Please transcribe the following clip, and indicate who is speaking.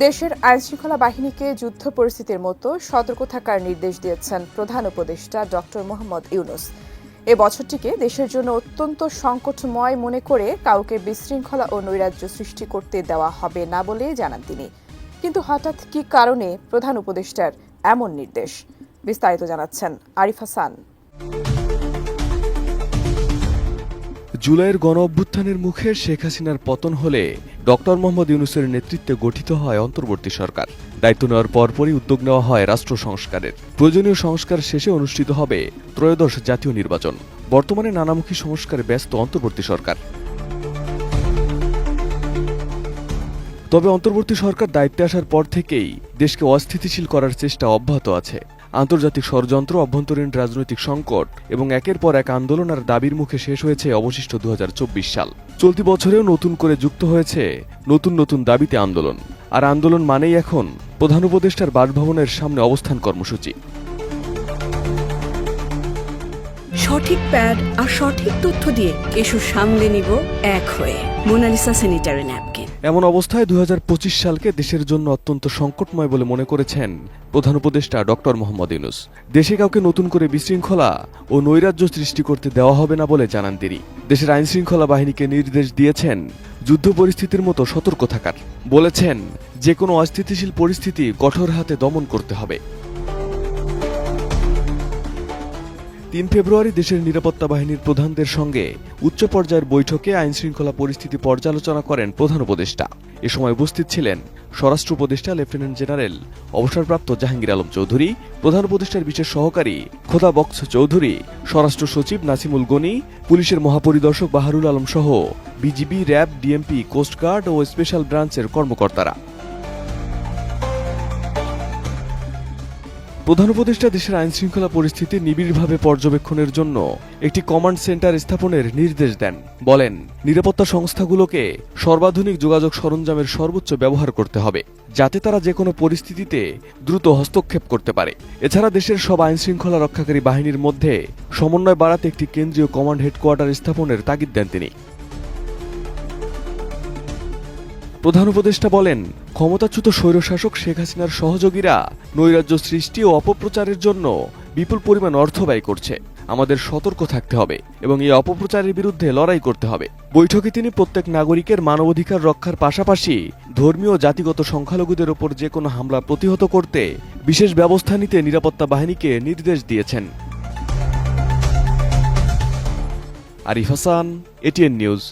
Speaker 1: দেশের আইনশৃঙ্খলা বাহিনীকে যুদ্ধ পরিস্থিতির মতো সতর্ক থাকার নির্দেশ দিয়েছেন প্রধান উপদেষ্টা ডক্টর মোহাম্মদ ইউনুস। এ বছরটিকে দেশের জন্য অত্যন্ত সংকটময় মনে করে কাউকে বিশৃঙ্খলা ও নৈরাজ্য সৃষ্টি করতে দেওয়া হবে না বলে জানান তিনি। কিন্তু হঠাৎ কী কারণে প্রধান উপদেষ্টার এমন নির্দেশ? বিস্তারিত জানাচ্ছেন আরিফ হাসান
Speaker 2: জুলাইয়ের গণ অভ্যুত্থানের মুখে শেখ হাসিনার পতন হলে ডক্টর মোহাম্মদ ইউনুসের নেতৃত্বে গঠিত হয় অন্তর্বর্তী সরকার। দায়িত্ব নেওয়ার পরপরই উদ্যোগ নেওয়া হয় রাষ্ট্র সংস্কারের। প্রয়োজনীয় সংস্কার শেষে অনুষ্ঠিত হবে ত্রয়োদশ জাতীয় নির্বাচন। বর্তমানে নানামুখী সংস্কারে ব্যস্ত অন্তর্বর্তী সরকার। তবে অন্তর্বর্তী সরকার দায়িত্বে আসার পর থেকেই দেশকে অস্থিতিশীল করার চেষ্টা অব্যাহত আছে। আন্তর্জাতিক ষড়যন্ত্র, অভ্যন্তরীণ রাজনৈতিক সংকট এবং একের পর এক আন্দোলন আর দাবির মুখে শেষ হয়েছে অবশিষ্ট দু হাজার চব্বিশ সাল। চলতি বছরেও নতুন করে যুক্ত হয়েছে নতুন নতুন দাবিতে আন্দোলন। আর আন্দোলন মানেই এখন প্রধান উপদেষ্টার বাসভবনের সামনে অবস্থান কর্মসূচি।
Speaker 3: সঠিক প্যাড আর সঠিক তথ্য দিয়ে এসব সামলে নিব এক হয়ে মোনালিসা স্যানিটারি ন্যাপকিন।
Speaker 2: এমন অবস্থায় দু সালকে দেশের জন্য অত্যন্ত সংকটময় বলে মনে করেছেন প্রধান উপদেষ্টা ডক্টর মোহাম্মদ ইউনুস। দেশে কাউকে নতুন করে বিশৃঙ্খলা ও নৈরাজ্য সৃষ্টি করতে দেওয়া হবে না বলে জানান তিনি। দেশের আইন শৃঙ্খলা বাহিনীকে নির্দেশ দিয়েছেন যুদ্ধ পরিস্থিতির মতো সতর্ক থাকার। বলেছেন যে কোনো অস্থিতিশীল পরিস্থিতি কঠোর হাতে দমন করতে হবে। তিন ফেব্রুয়ারি দেশের নিরাপত্তা বাহিনীর প্রধানদের সঙ্গে উচ্চ পর্যায়ের বৈঠকে আইন শৃঙ্খলা পরিস্থিতি পর্যালোচনা করেন প্রধান উপদেষ্টা। এ সময় উপস্থিত ছিলেন স্বরাষ্ট্র উপদেষ্টা, লেফটেন্যান্ট জেনারেল অবসরপ্রাপ্ত জাহাঙ্গীর আলম চৌধুরী, প্রধান উপদেষ্টার বিশেষ সহকারী খোদা বক্স চৌধুরী, স্বরাষ্ট্র সচিব নাসিমুল গনি, পুলিশের মহাপরিদর্শক বাহারুল আলম সহ বিজিবি, র্যাব, ডিএমপি, কোস্টগার্ড ও স্পেশাল ব্রাঞ্চের কর্মকর্তারা। প্রধান উপদেষ্টা দেশের আইন শৃঙ্খলা পরিস্থিতি নিবিড়ভাবে পর্যবেক্ষণের জন্য একটি কমান্ড সেন্টার স্থাপনের নির্দেশ দেন। বলেন, নিরাপত্তা সংস্থাগুলোকে সর্বাধুনিক যোগাযোগ সরঞ্জামের সর্বোচ্চ ব্যবহার করতে হবে, যাতে তারা যে কোনো পরিস্থিতিতে দ্রুত হস্তক্ষেপ করতে পারে। এছাড়া দেশের সব আইন শৃঙ্খলা রক্ষাকারী বাহিনীর মধ্যে সমন্বয় বাড়াতে একটি কেন্দ্রীয় কমান্ড হেডকোয়ার্টার স্থাপনের তাগিদ দেন তিনি। প্রধান উপদেষ্টা বলেন, ক্ষমতাচ্যুত স্বৈরশাসক শেখ হাসিনার সহযোগীরা নৈরাজ্য সৃষ্টি ও অপপ্রচারের জন্য বিপুল পরিমাণ অর্থ ব্যয় করছে। আমাদের সতর্ক থাকতে হবে এবং এই অপপ্রচারের বিরুদ্ধে লড়াই করতে হবে। বৈঠকে তিনি প্রত্যেক নাগরিকের মানবাধিকার রক্ষার পাশাপাশি ধর্মীয় জাতিগত সংখ্যালঘুদের ওপর যে কোনো হামলা প্রতিহত করতে বিশেষ ব্যবস্থা নিতে নিরাপত্তা বাহিনীকে নির্দেশ দিয়েছেন। আরিফ হাসান, এটিএন নিউজ।